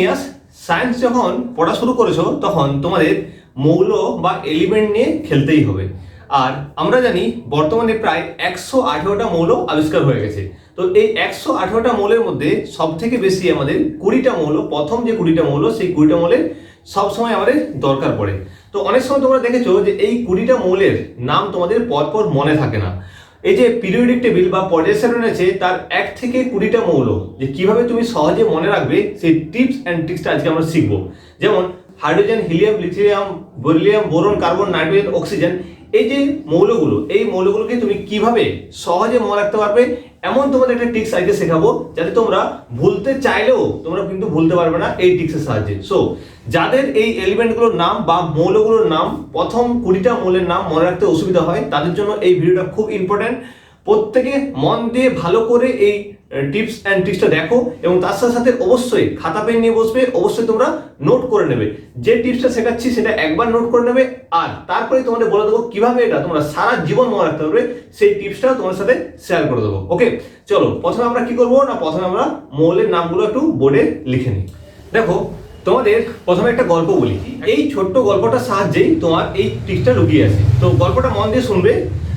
Genius science যখন পড়া শুরু করেছ, তখন তোমাদের মৌল বা এলিমেন্ট নিয়ে খেলতেই হবে। আর আমরা জানি বর্তমানে প্রায় একশো আঠেরোটা মৌল আবিষ্কার হয়ে গেছে। তো এই একশো আঠেরোটা মৌলের মধ্যে সব থেকে বেশি আমাদের কুড়িটা মৌল, প্রথম যে কুড়িটা মৌল, সেই কুড়িটা মৌলের সবসময় আমাদের দরকার পড়ে। তো অনেক সময় তোমরা দেখেছ যে এই কুড়িটা মৌলের নাম তোমাদের পরপর মনে থাকে না। এই যে পিরিয়ডিক টেবিল বা পর্যায় সারণী আছে তার এক থেকে কুড়িটা মৌল, যে কীভাবে তুমি সহজে মনে রাখবে, সেই টিপস অ্যান্ড ট্রিক্সটা আজকে আমরা শিখব। যেমন hydrogen helium lithium beryllium boron carbon nitrogen oxygen এই যে মৌলগুলো, এই মৌলগুলোকে তুমি কীভাবে সহজে মনে রাখতে পারবে, এমন তোমাদের একটা টিক্স আজকে শেখাবো, যাতে তোমরা ভুলতে চাইলেও তোমরা কিন্তু ভুলতে পারবে না এই টিক্সের সাহায্যে। সো যাদের এই এলিমেন্টগুলোর নাম বা মৌলগুলোর নাম, প্রথম কুড়িটা মৌলের নাম মনে রাখতে অসুবিধা হয়, তাদের জন্য এই ভিডিওটা খুব ইম্পর্ট্যান্ট প্রত্যেকে মন দিয়ে ভালো করে এই টিপস অ্যান্ড ট্রিক্সটা দেখো এবং তার সাথে সাথে অবশ্যই খাতা পেন নিয়ে বসবে, অবশ্যই তোমরা নোট করে নেবে। যে টিপসটা শেখাচ্ছি সেটা একবার নোট করে নেবে আর তারপরে তোমাদের বলে দেবো কীভাবে এটা তোমরা সারা জীবন মনে রাখতে পারবে, সেই টিপসটা তোমার সাথে শেয়ার করে দেবো। ওকে চলো, প্রথমে আমরা কি করব না, প্রথমে আমরা মৌলের নামগুলো একটু বোর্ডে লিখে নিই। দেখো তোমাদের প্রথমে একটা গল্প বলি। এই ছোট্ট গল্পটার সাহায্যেই তোমার এই টিপসটা লুকিয়ে আছে। তো গল্পটা মন দিয়ে শুনবে।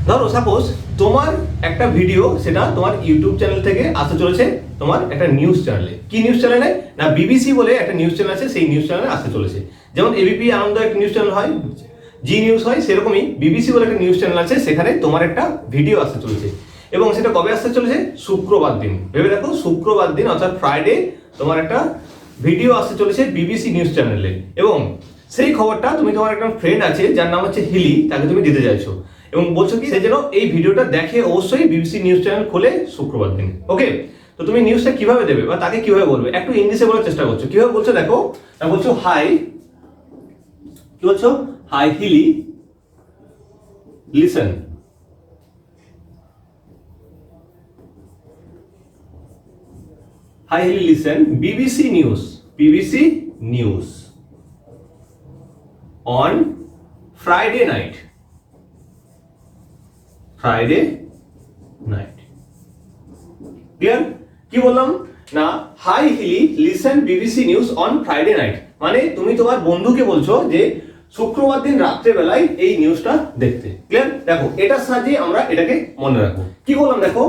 ধরো সাপোজ তোমার একটা ভিডিও সেটা তোমার ইউটিউব চ্যানেল থেকে আসতে চলেছে, তোমার একটা নিউজ চ্যানেলে কি নিউজ চ্যানেলে না বিবিসি বলে একটা নিউজ চ্যানেল আছে, সেই নিউজ চ্যানেলে আসতে চলেছে। যেমন এবিপি আনন্দ একটা নিউজ চ্যানেল হয় জি নিউজ হয়, সেরকমই বিবিসি বলে একটা নিউজ চ্যানেল আছে, সেখানে তোমার একটা ভিডিও আসতে চলেছে। এবং সেটা কবে আসতে চলেছে? শুক্রবার দিন। ভেবে দেখো, শুক্রবার দিন, অর্থাৎ ফ্রাইডে তোমার একটা ভিডিও আসতে চলেছে বিবিসি নিউজ চ্যানেলে। এবং সেই খবরটা তুমি তোমার একটা ফ্রেন্ড আছে, যার নাম হচ্ছে হিলি, তাকে তুমি দিতে চাইছো। এবং বলছো কি, সে যেন এই ভিডিওটা দেখে অবশ্যই বিবিসি নিউজ চ্যানেল খোলে শুক্রবার দিন। ওকে তো তুমি নিউজটা কীভাবে দেবে বা তাকে কীভাবে বলবে? একটু ইংলিশে বলার চেষ্টা করছ। কীভাবে বলছো দেখো তা বলছো হাই কি বলছো? হাই হিলি লিসেন হাই হিলি listen. BBC News. BBC News. On Friday night. Friday night. Clear? কি বললাম না হাই হিলি listen BBC news on Friday night মানে তুমি তোমার বন্ধুকে বলছো যে শুক্রবার দিন রাত্রেবেলায় এই নিউজটা দেখতে ক্লিয়ার দেখো এটার সাহায্যে আমরা এটাকে মনে রাখব কি বললাম দেখো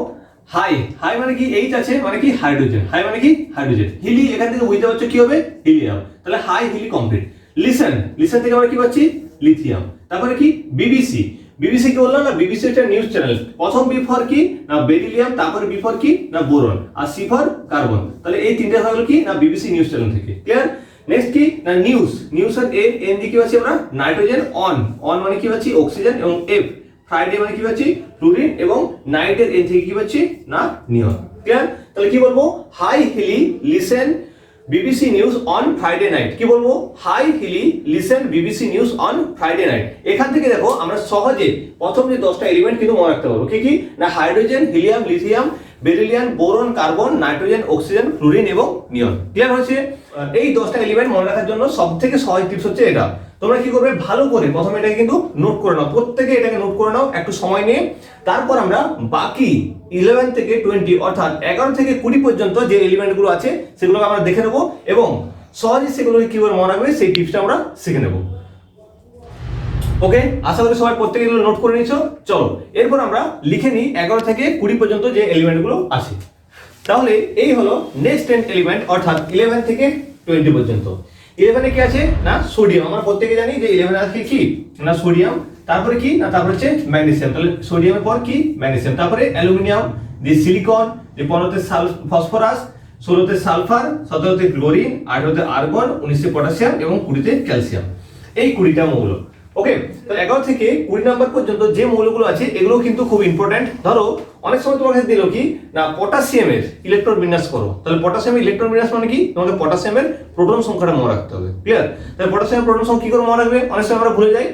হাই হাই মানে কি এইচ আছে মানে কি হাইড্রোজেন হাই মানে কি হাইড্রোজেন হিলি এখান থেকে বুঝতে পারছ কি হবে? হিলিয়াম তাহলে hi Hili complete listen listen থেকে আমরা কি পাচ্ছি? লিথিয়াম তারপরে কি? বিবিসি বিবিসি কি বললাম না বিবিসি একটা নিউজ চ্যানেল প্রথম বি ফর কি? না বেরিলিয়াম তারপরে বি ফর কি? না বোরন আর সি ফর কার্বন তাহলে এই তিনটে গেল কি? না বিবিসি নিউজ চ্যানেল থেকে. ক্লিয়ার নেক্সট কি? না নিউজ নিউজ এর এন এন দিয়ে কি পাচ্ছি আমরা? নাইট্রোজেন অন অন মানে কি পাচ্ছি? অক্সিজেন এবং এফ ফ্রাইডে মানে কি পাচ্ছি? ফ্লুরিন এবং নাইটের এন থেকে কি পাচ্ছি? না নিয়ন ক্লিয়ার তাহলে কি বলব? হাই হিলি listen BBC news on Friday night কি বলব? হাই হিলি listen BBC news on Friday night এখান থেকে দেখো আমরা সহজে প্রথম যে দশটা এলিমেন্ট কিন্তু মনে রাখতে পারব। কি কি? না hydrogen helium lithium beryllium boron carbon nitrogen oxygen fluorine এবং নিয়ন ক্লিয়ার হয়েছে? এই দশটা এলিমেন্ট মনে রাখার জন্য সব থেকে সহজ টিপস হচ্ছে এটা। তোমরা কি করবে? ভালো করে প্রথমে এটাকে কিন্তু নোট করে নাও। প্রত্যেকে এটাকে নোট করে নাও, একটু সময় নিয়ে। তারপর আমরা বাকি ইলেভেন থেকে টোয়েন্টি অর্থাৎ এগারো থেকে কুড়ি পর্যন্ত যে এলিমেন্টগুলো আছে, সেগুলোকে আমরা দেখে নেব এবং সহজে সেগুলোকে কীভাবে মনে রাখবে? সেই টিপসটা আমরা শিখে নেব। ওকে আশা করি সবাই প্রত্যেকে নোট করে নিয়েছো। চলো, এরপর আমরা লিখে নিই এগারো থেকে কুড়ি পর্যন্ত যে এলিমেন্টগুলো আছে। তাহলে এই হলো নেক্সট টেন এলিমেন্ট অর্থাৎ ইলেভেন থেকে টোয়েন্টি পর্যন্ত। ইলেভেনে কি আছে? না সোডিয়াম আমরা প্রত্যেকে জানি যে ইলেভেনে আছে কি? না সোডিয়াম তারপরে কি? না, তারপরে হচ্ছে ম্যাগনেসিয়াম তাহলে সোডিয়ামের পর কি? ম্যাগনেসিয়াম তারপরে অ্যালুমিনিয়াম দিয়ে সিলিকন যে পনেরোতে সাল ফসফরাস ষোলোতে সালফার সতেরোতে ক্লোরিন আঠেরোতে আর্গন উনিশে পটাশিয়াম এবং কুড়িতে ক্যালসিয়াম এই কুড়িটা মৌল। ওকে তো এগারো থেকে কুড়ি নাম্বার পর্যন্ত যে মৌলগুলো আছে এগুলো কিন্তু খুব ইম্পর্ট্যান্ট ধরো, অনেক সময় তোমার কাছে দিল কি, না পটাশিয়ামের ইলেকট্রন বিন্যাস করো। তাহলে পটাশিয়ামের ইলেকট্রন বিন্যাস মানে কি? তোমাকে পটাশিয়ামের প্রোটন সংখ্যাটা মনে রাখতে হবে। ক্লিয়ার তাহলে পটাশিয়ামের প্রোটন সংখ্যা কি করে মনে রাখবে? অনেক সময় আমরা ভুলে যাই।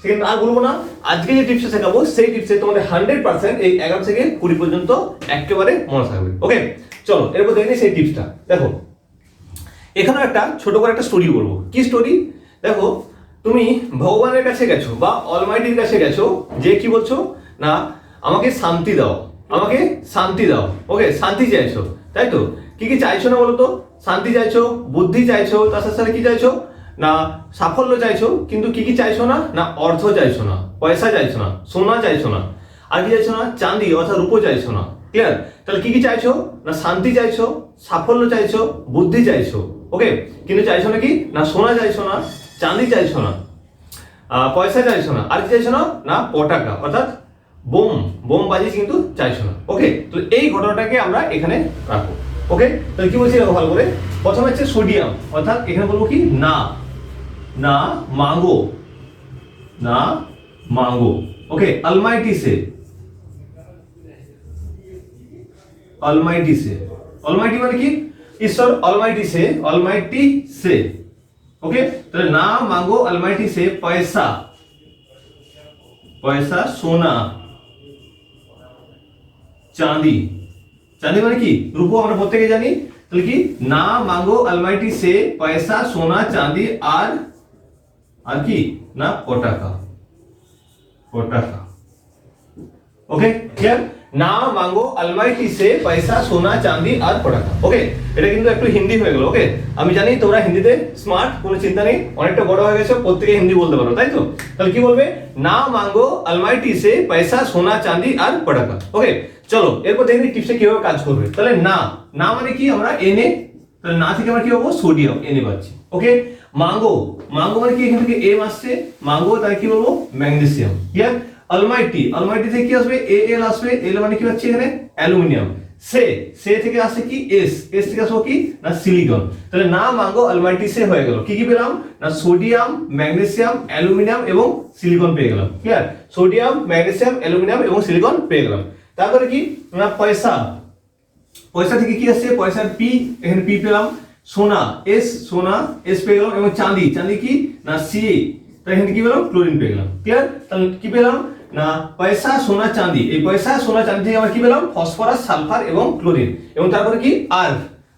সেখানে আর বলব না। আজকে যে টিপসে শেখাবো, সেই টিপসে তোমাদের হান্ড্রেড পার্সেন্ট এই এগারো থেকে কুড়ি পর্যন্ত একেবারে মনে থাকবে। ওকে চলো, এরপর দেখে সেই টিপসটা দেখো, এখানেও একটা ছোট করে একটা স্টোরি বলব কি স্টোরি দেখো তুমি ভগবানের কাছে গেছো বা অলমাইটির কাছে গেছো, যে কি বলছো? না, আমাকে শান্তি দাও, আমাকে শান্তি দাও। ওকে শান্তি চাইছো, তাই তো? কি কি চাইছো না বলো তো শান্তি চাইছো, বুদ্ধি চাইছো, তার সাথে সাথে কি চাইছো? না, সাফল্য চাইছো, কিন্তু কি কি চাইছো না? না, অর্থ চাইছো না, পয়সা চাইছো না, সোনা চাইছো না। আর কি চাইছো না? চাঁদি, অর্থাৎ রূপো চাইছো না। ক্লিয়ার তাহলে কি কি চাইছো? না, শান্তি চাইছো, সাফল্য চাইছো, বুদ্ধি চাইছো। ওকে কিন্তু চাইছো না কি না, সোনা চাইছো না চাঁদি চাইছো না পয়সা চাইছো না আর কি চাইছো না না পটাকা অর্থাৎ বোম। বোম বাজি কিন্তু চাইছো না ওকে তো এই ঘটনাটাকে আমরা এখানে রাখব। ওকে তাহলে কি বলছি ভালো করে? প্রথমে হচ্ছে সোডিয়াম। অর্থাৎ এখানে বলব কি? না। না, মাঙ্গো। না, mango. Okay almighty say almighty say almighty মানে কি? ঈশ্বর অলমাইটি সে অলমাইটি সে ওকে তাহলে না মাঙ্গো অলমাইটি সে পয়সা পয়সা সোনা চাঁদি চাঁদি মানে কি রূপো আমরা প্রত্যেকে জানি তাহলে কি না মাঙ্গো অলমাইটি সে পয়সা সোনা চাঁদি আর আর কি না পটাকা পটাকা ওকে ক্লিয়ার না মাঙ্গো আলমাইটি সে পয়সা, সোনা, চাঁদি আর পটাকা। ওকে এটা কিন্তু একটু হিন্দি হয়ে গেল ওকে আমি জানি তোমরা হিন্দিতে স্মার্ট কোনো চিন্তা নেই। অনেকটা বড় হয়ে গেছে, প্রত্যেকে হিন্দি বলতে পারো, তাই তো? তাহলে কি বলবে? না মাঙ্গো আলমাইটি সে পয়সা, সোনা, চাঁদি আর পটাকা। ওকে চলো, এরপর দেখি টিপসে কীভাবে কাজ করবে। তাহলে না না মানে কি আমরা এনে, তাহলে না থেকে আমরা কি পাবো? সোডিয়াম, এনে পাচ্ছি। ওকে মাঙ্গো মাঙ্গো মানে কি এখান থেকে এম আসছে? মাঙ্গো তাহলে কি বলব? ম্যাগনেসিয়াম। ক্লিয়ার অলমাইটি অলমাইটি থেকে কি আসবে? এ, এল আসবে। এল মানে কি হচ্ছে এখানে? অ্যালুমিনিয়াম। সে সে থেকে আসছে কি? এস। এস থেকে আসব কি? না, সিলিকন। তাহলে না মাঙ্গো অলমাইটি সে হয়ে গেল। কি কি পেলাম? না, সোডিয়াম, ম্যাগনেসিয়াম, অ্যালুমিনিয়াম এবং সিলিকন পেয়ে গেলাম। ক্লিয়ার? সোডিয়াম, ম্যাগনেসিয়াম, অ্যালুমিনিয়াম এবং সিলিকন পেয়ে গেলাম। তারপরে কি? না, পয়সা। পয়সা থেকে কি আসছে পয়সার পি, এখানে পি পেলাম। সোনা, এস সোনা, এস পেয়ে গেলাম এবং চাঁদি। চাঁদি কি? না, সি তাই এখানে কি পেলাম? ক্লোরিন পেয়ে গেলাম। ক্লিয়ার? তাহলে কি পেলাম? না, পয়সা সোনা চাঁদি। এই পয়সা সোনা চাঁদি থেকে আমরা কি পেলাম? ফসফরাস, সালফার এবং ক্লোরিন। এবং তারপরে কি? আর।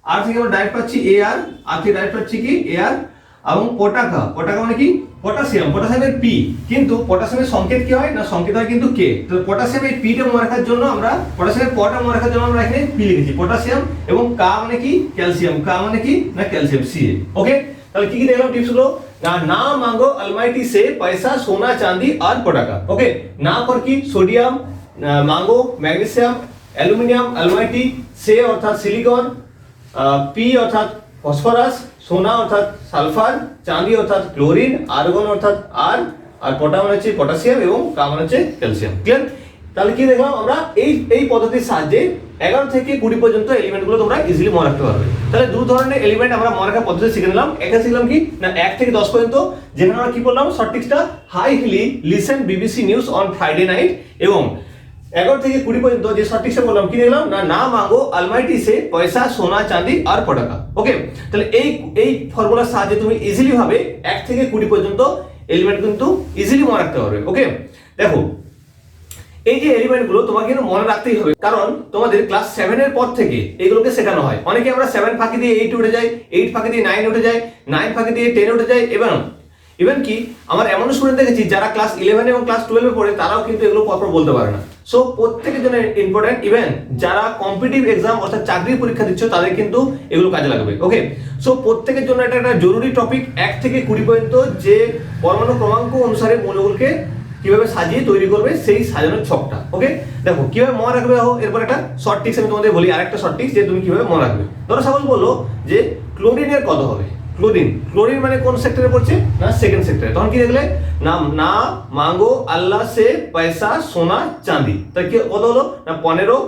আর থেকে আমরা ডাইরেক্ট পাচ্ছি এ আর আর থেকে ডাইরেক্ট পাচ্ছি কি? এ আর এবং পটাকা। পটাকা মানে কি? পটাশিয়াম। পটাশিয়ামের পি কিন্তু পটাশিয়ামের সংকেত কি হয়? না, সংকেত হয় কিন্তু কে তো পটাশিয়ামের পিটা মনে রাখার জন্য আমরা, পটাশিয়ামের পটা মনে রাখার জন্য আমরা এখানে পি লিখেছি। পটাশিয়াম এবং কা মানে কি? ক্যালসিয়াম। কা মানে কি? না, ক্যালসিয়াম। সি ওকে তাহলে কি কি দেখলাম? টিপসগুলো? यहाँ ना मांगो अलमाइटी से पैसा सोना चांदी और पटाखा ओके ना पर की सोडियम मांगो ম্যাগনেসিয়াম অ্যালুমিনিয়াম অলমাইটি সে অর্থাৎ সিলিকন পি অর্থাৎ ফসফরাস সোনা অর্থাৎ সালফার চাঁদি অর্থাৎ ক্লোরিন আর্গন অর্থাৎ আর আর পটা মানে হচ্ছে পটাশিয়াম এবং কা মানে হচ্ছে ক্যালসিয়াম ক্লিয়ার তাহলে কি দেখলাম আমরা? এই এই পদ্ধতির সাহায্যে এগারো থেকে কুড়ি পর্যন্ত এলিমেন্টগুলো তোমরা ইজিলি মনে রাখতে পারবে। তাহলে দু ধরনের এলিমেন্ট আমরা মনে রাখার পদ্ধতি শিখে নিলাম। একটা শিখলাম কি? না, এক থেকে দশ পর্যন্ত। যেখানে আমরা কি বললাম? সঠিকটা হাই হিলি listen BBC news on Friday night এবং এগারো থেকে কুড়ি পর্যন্ত যে সঠিকটা বললাম, কি দেখলাম? না না মাঙ্গো আলমাইটি সে পয়সা, সোনা, চাঁদি আর পটাকা ওকে তাহলে এই এই ফর্মুলার সাহায্যে তুমি ইজিলি ভাবে এক থেকে কুড়ি পর্যন্ত এলিমেন্ট কিন্তু ইজিলি মনে রাখতে পারবে। ওকে দেখো এই যে এলিমেন্টগুলো তোমাকে কিন্তু মনে রাখতেই হবে। কারণ তোমাদের ক্লাস সেভেন এর পর থেকে এগুলোকে শেখানো হয়। অনেকে আমরা সেভেন ফাঁকি দিয়ে এইট উঠে যাই এইট ফাঁকি দিয়ে নাইন উঠে যায় নাইন ফাঁকি দিয়ে টেন উঠে যায় এবং ইভেন কি আমার এমন স্টুডেন্ট দেখেছি যারা ক্লাস ইলেভেন এবং ক্লাস টুয়েলভে পড়ে, তারাও কিন্তু এগুলো পরপর বলতে পারে না। সো প্রত্যেকের জন্য ইম্পর্টেন্ট ইভেন যারা কম্পিটিভ এক্সাম অর্থাৎ চাকরির পরীক্ষা দিচ্ছ, তাদের কিন্তু এগুলো কাজে লাগবে। ওকে সো প্রত্যেকের জন্য এটা একটা জরুরি টপিক এক থেকে কুড়ি পর্যন্ত যে পরমাণু ক্রমাঙ্ক অনুসারে মৌলগুলোকে কীভাবে সাজিয়ে তৈরি করবে সেই সাজানোর ছকটা ওকে দেখো, কীভাবে মনে রাখবে, দেখো, এরপর একটা শর্ট টিক্স আমি তোমাদের বলি, আরেকটা শর্ট টিক্স যে তুমি কীভাবে মনে রাখবে। ধরো সাপোজ বলল যে ক্লোরিনের কত হবে? ক্লোরিন ক্লোরিন মানে কোন সেক্টরে পড়ছে? না সেকেন্ড সেক্টরে তখন কি দেখলে? নাম না মাঙ্গো আল্লাহ সে, পয়সা, সোনা, চাঁদি। তা কি কত হলো? না, পনেরো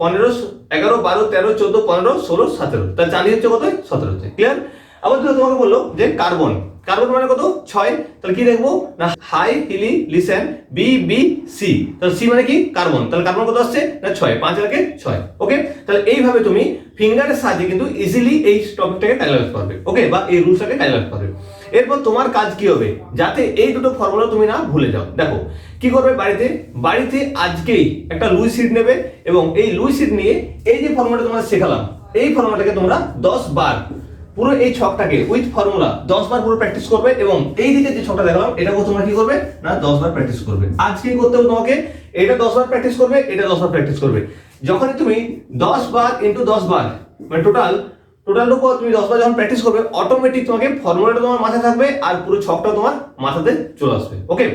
পনেরো, এগারো, বারো, তেরো, চোদ্দ, পনেরো, ষোলো, সতেরো। তার চাঁদি হচ্ছে কত? সতেরো হচ্ছে ক্লিয়ার আবার যদি তোমাকে বলল যে কার্বন। কার্বন মানে কত? ছয়। তাহলে কি দেখব? না, hi, Hili, listen B B C তাহলে সি মানে কি? কার্বন। তাহলে কার্বন কত আসছে? না, ছয়। পাঁচ লাগে ছয়। ওকে? তাহলে এইভাবে তুমি ফিঙ্গারের সাহায্যে কিন্তু ইজিলি এই টপিকটাকে কাজে পারবে ওকে? বা এই রুলসটাকে কাজে পারবে এরপর তোমার কাজ কি হবে? যাতে এই দুটো ফর্মুলা তুমি না ভুলে যাও। দেখো, কি করবে বাড়িতে? বাড়িতে আজকেই একটা লুই সিট নেবে এবং এই লুই সিট নিয়ে এই যে ফর্মুলাটা তোমরা শেখালাম, এই ফর্মুলাটাকে তোমরা দশ বার পুরো এই ছকটাকে উইথ ফর্মুলা দশ বার পুরো প্র্যাকটিস করবে এবং এই দিকে যে ছকটা দেখালাম এটাকেও তোমরা কি করবে? না, দশ বার প্র্যাকটিস করবে। আজকে করতে হবে তোমাকে? এটা দশ বার প্র্যাকটিস করবে, এটা দশ বার প্র্যাকটিস করবে। যখনই তুমি দশ বার ইন্টু দশ বার মানে টোটাল টোটালটার উপর তুমি দশবার যখন প্র্যাকটিস করবে অটোমেটিক তোমাকে ফর্মুলাটা তোমার মাথায় থাকবে আর পুরো ছকটা তোমার মাথাতে চলে আসবে। ওকে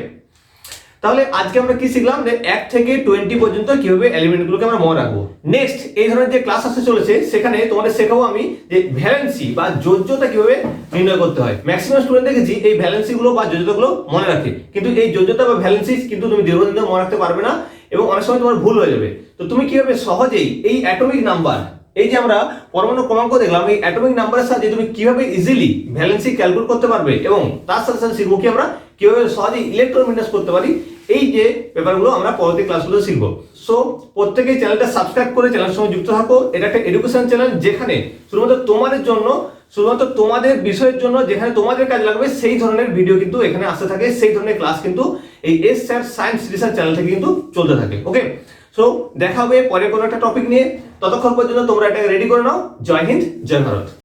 তাহলে আজকে আমরা কি শিখলাম যে এক থেকে টোয়েন্টি পর্যন্ত কীভাবে এলিমেন্টগুলোকে আমরা মনে রাখব? নেক্সট এই ধরনের যে ক্লাস আসতে চলেছে, সেখানে তোমাদের শেখাবো আমি যে ভ্যালেন্সি বা যোজ্যতা কীভাবে নির্ণয় করতে হয়। ম্যাক্সিমাম স্টুডেন্ট দেখেছি, এই ভ্যালেন্সি গুলো বা যোজ্যতাগুলো মনে রাখে। কিন্তু এই যোজ্যতা বা ভ্যালেন্সি কিন্তু তুমি দীর্ঘদিন মনে রাখতে পারবে না এবং অনেক সময় তোমার ভুল হয়ে যাবে। তো তুমি কীভাবে সহজেই এই অ্যাটমিক নাম্বার এই যে আমরা পরমাণু ক্রমাঙ্ক দেখলাম, এই অ্যাটমিক নাম্বারের সাহায্যে তুমি কীভাবে ইজিলি ভ্যালেন্সি ক্যালকুলেট করতে পারবে এবং তার সাথে সাথে শিখব কি আমরা, কীভাবে সহজেই ইলেকট্রোমিনাস করতে পারি, এই যে পেপারগুলো আমরা পরবর্তী ক্লাসগুলো শিখব। সো প্রত্যেকেই চ্যানেলটা সাবস্ক্রাইব করে চ্যানেলের সঙ্গে যুক্ত থাকো। এটা একটা এডুকেশন চ্যানেল যেখানে শুধুমাত্র তোমাদের জন্য, শুধুমাত্র তোমাদের বিষয়ের জন্য যেখানে তোমাদের কাজ লাগবে, সেই ধরনের ভিডিও কিন্তু এখানে আসতে থাকে, সেই ধরনের ক্লাস কিন্তু এই S sir science research channel থেকে কিন্তু চলতে থাকে ওকে সো দেখা হবে পরে কোনো একটা টপিক নিয়ে। ততক্ষণ পর্যন্ত তোমরা এটাকে রেডি করে নাও। জয় হিন্দ জয় ভারত।